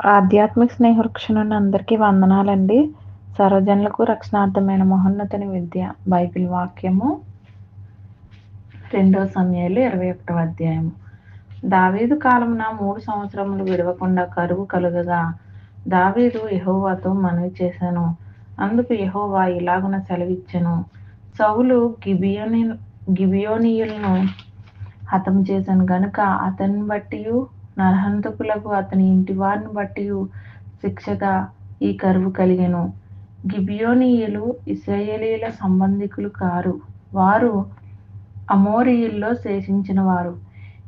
ఆధ్యాత్మిక స్నేహవృక్ష నుండి అందరికీ వందనాలండి. సర్వజనులకు రక్షణార్థమైన మహోన్నతని విద్య బైబిల్ వాక్యము. రెండవ సమయాలు ఇరవై ఒకటవ అధ్యాయము. దావీదు కాలమున మూడు సంవత్సరములు విడవకుండా కరువు కలుగగా దావీదు యహోవాతో మనవి చేశాను. అందుకు యహోవా ఇలాగున సెలవిచ్చెను. సౌలు గిబియోని గిబియోనియులను హతం చేశాను. గనుక అతన్ని బట్టి నరహంతకులకు అతని ఇంటి వారిని బట్టి శిక్షగా ఈ కరువు కలిగెను. గిబియోనీయులు ఇస్రాయేలీల సంబంధికులు కారు. వారు అమోరియుల్లో శేషించిన వారు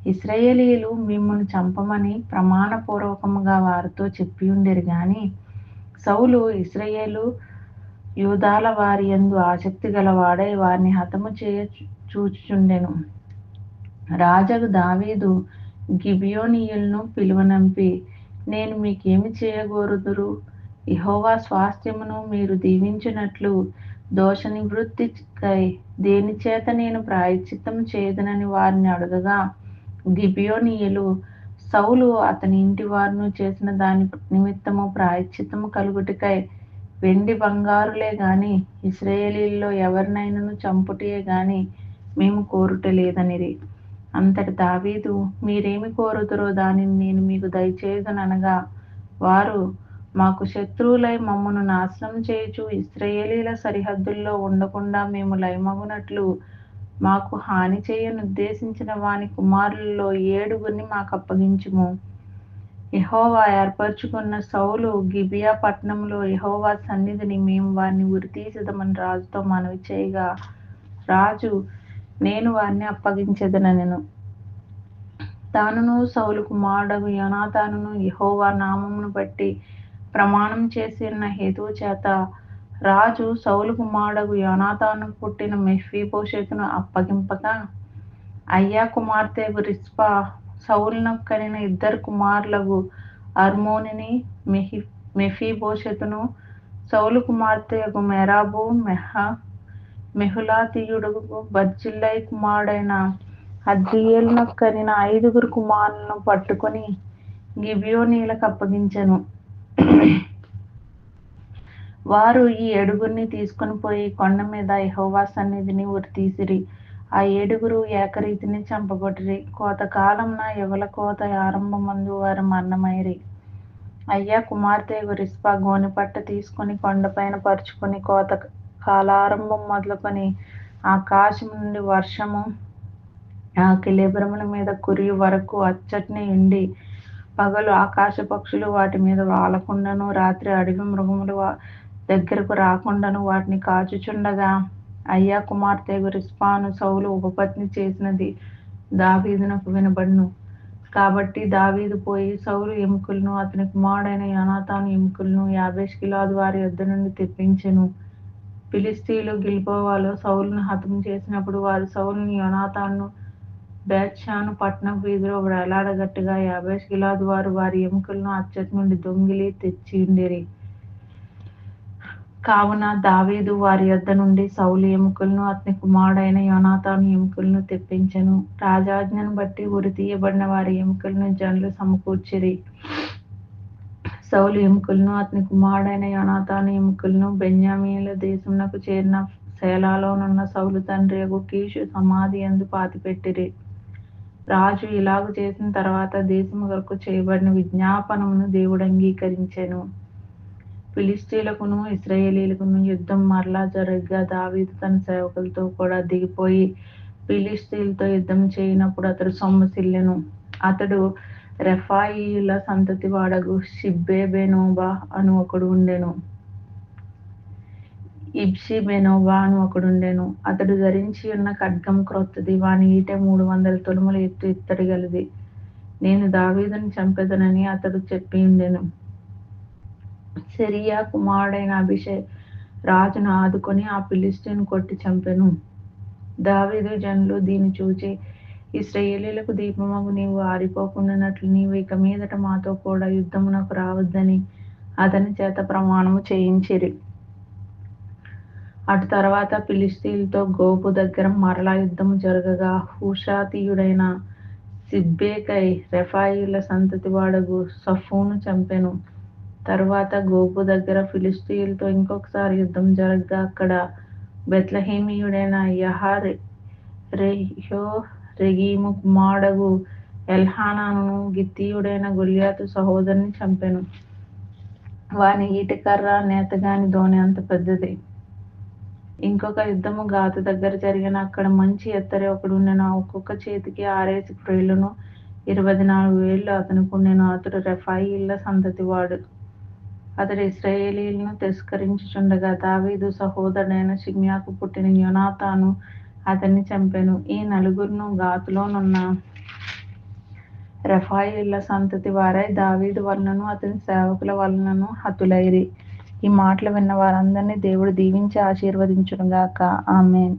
ఇస్రాయేలీలు మిమ్మల్ని చంపమని ప్రమాణపూర్వకంగా వారితో చెప్పి ఉండేరు గాని సౌలు ఇస్రాయేలు యూదాల వారి యందు ఆసక్తి గలవాడై వారిని హతము చేయ చూచుచుండెను. రాజగు దావీదు గిబియోనీయులను పిలువనంపి నేను మీకేమి చేయగోరుదురు? ఇహోవా స్వాస్థ్యమును మీరు దీవించినట్లు దోష నివృత్తికై దేని చేత నేను ప్రాయశ్చిత్తం చేయదనని వారిని అడగగా గిబియోనీయులు సౌలు అతని ఇంటి వారును చేసిన దాని నిమిత్తము ప్రాయశ్చిత్తము కలుగుటికై వెండి బంగారులే గాని ఇస్రాయేలీల్లో ఎవరినైనాను చంపుటే గాని మేము కోరుటలేదనిరి. అంతటి దావీదు మీరేమి కోరుతురో దానిని నేను మీకు దయచేయగనగా వారు మాకు శత్రువులై మమ్మను నాశనం చేయుచు ఇస్రయేలీల సరిహద్దుల్లో ఉండకుండా మేము లయమగునట్లు మాకు హాని చేయనుద్దేశించిన వాని కుమారులలో ఏడుగురిని మాకు అప్పగించుము యహోవా ఏర్పరచుకున్న సౌలు గిబియా పట్టణంలో యహోవా సన్నిధిని మేము వారిని ఉరితీసదమని రాజుతో మనవి చేయగా రాజు నేను వారిని అప్పగించదనను తానును సౌలు కుమారుడు యోనాతానును యహోవా నామమును బట్టి ప్రమాణం చేసి ఉన్న హేతువు చేత రాజు సౌలు కుమారుడు యోనాతాను పుట్టిన మెఫీభోషేతును అప్పగింపగా అయ్యా కుమార్తె రిస్పా సౌలును కలిగిన ఇద్దరు కుమారులకు అర్మోనిని మెహి మెఫీభోషెతును సౌలు కుమార్తె మెరాబు మెహ మెహులాతీయుడు బర్జిల్లై కుమారుడైన అద్దియేలును కనిన ఐదుగురు కుమారులను పట్టుకొని గిబియోనీలకు అప్పగించను. వారు ఈ ఏడుగురిని తీసుకొని పోయి కొండ మీద యహోవా సన్నిధిని ఉరితీసిరి ఆ ఏడుగురు ఏకరీతిని చంపగొట్టిరి. కోతకాలంన ఎవల కోత ఆరంభమందు వారు మరణమైరి. అయ్యా కుమార్తె రిస్పా గోనిపట్ట తీసుకొని కొండపైన పరుచుకొని కోత కాలారంభం మొదలుకొని ఆకాశం నుండి వర్షము ఆ కిలేబ్రముల మీద కురి వరకు అచ్చటిని ఉండి పగలు ఆకాశ పక్షులు వాటి మీద వాలకుండాను రాత్రి అడవి మృగములు దగ్గరకు రాకుండాను వాటిని కాచుచుండగా అయ్యా కుమార్తె రిస్పాను సౌలు ఉపపత్ని చేసినది దావీదునకు వినబడును. కాబట్టి దావీదు పోయి సౌలు ఎముకలను అతని కుమారుడైన యనాతాను ఎముకలను యాభై కిలాదు వారి యొద్ద నుండి తెప్పించెను. ఫిలిస్తీన్లు గిల్బోవాలో సౌలును హతం చేసినప్పుడు వారు సౌలుని యోనాతాను బేత్షాను పట్టణం వీధిలో వేలాడగట్టుగా యాభై గిలాదు వారు వారి ఎముకలను అచ్చటి నుండి దొంగిలి తెచ్చిండిరి. కావున దావీదు వారి యొద్ద నుండి సౌలు ఎముకలను అతని కుమారుడైన యోనాతాను ఎముకలను తెప్పించెను. రాజాజ్ఞను బట్టి ఉరి తీయబడిన వారి ఎముకలను జనులు సమకూర్చిరి. సౌలు ఎముకలను అతని కుమారుడైన యోనాతాను ఎముకలను బెన్యామీల దేశంలో చేరిన శేలాలోనున్న సౌలు తండ్రి కీషు సమాధి ఎందు పాతిపెట్టిరి. రాజు ఇలాగ చేసిన తర్వాత దేశము కొరకు చేయబడిన విజ్ఞాపనమును దేవుడు అంగీకరించాను. ఫిలిస్టీలకును ఇస్రాయేలీలకును యుద్ధం మరలా జరగగా దావీదు తన సేవకులతో కూడా దిగిపోయి ఫిలిస్తీన్లతో యుద్ధం చేయనప్పుడు అతడు సొమ్మసిల్లెను అతడు రెఫాయిల సంతతి వాడగు షిబ్బే బెనోబా అను ఒకడు ఉండెను ఇబ్షి బెనోబా అని ఒకడుండెను అతడు ధరించి ఉన్న ఖడ్గం క్రొత్తది వాని ఈటె మూడు వందల తొలుముల ఎత్తు ఇత్తడి గలది నేను దావీదుని చంపెదనని అతడు చెప్పి ఉండెను సిరియా కుమారుడైన అభిషేక్ రాజును ఆదుకొని ఆ పిలిస్టిని కొట్టి చంపెను దావీదు జనులు దీన్ని చూచి ఇస్రాయేలీలకు దీపమగు నీవు ఆరిపోకుండానట్లు నీవు ఇక మీదట మాతో కూడా యుద్ధమునకు రావద్దని అతని చేత ప్రమాణము చేయించిరి. అటు తర్వాత పిలిస్తీన్తో గోపు దగ్గర మరలా యుద్ధము జరగగా హుషాతీయుడైన సిబ్బేకై రెఫాయిల సంతతి వాడగు సఫూను చంపెను. తర్వాత గోపు దగ్గర ఫిలిస్తీయులతో ఇంకొకసారి యుద్ధం జరగగా అక్కడ బెత్లహేమియుడైన యహార్ రెహ్యో రెగీము కుమారుడగు ఎల్హానాను గిత్తీయుడైన గొల్యాతు సహోదరుని చంపెను. వాని ఈటికర్ర నేతగాని ధోని అంత పెద్దది. ఇంకొక యుద్ధము గాతు దగ్గర జరిగిన అక్కడ మంచి ఎత్తరి ఒకడు నేను ఒక్కొక్క చేతికి ఆరేసి క్రియలను ఇరవై నాలుగు వేళ్ళు అతనికి నేను అతడు రెఫాయిళ్ళ సంతతి వాడు అతడు ఇస్రాయేలీలను తిరస్కరించుచుండగా దావీదు సహోదరుడైన షిమ్యాకు పుట్టిన యునాతాను అతన్ని చంపాను. ఈ నలుగురును గాతులోనున్న రఫాయిల సంతతి వారై దావీదు వలనను అతని సేవకుల వలనను హతులైరి ఈ మాటలు విన్న వారందరినీ దేవుడు దీవించి ఆశీర్వదించునుగాక. ఆమెన్.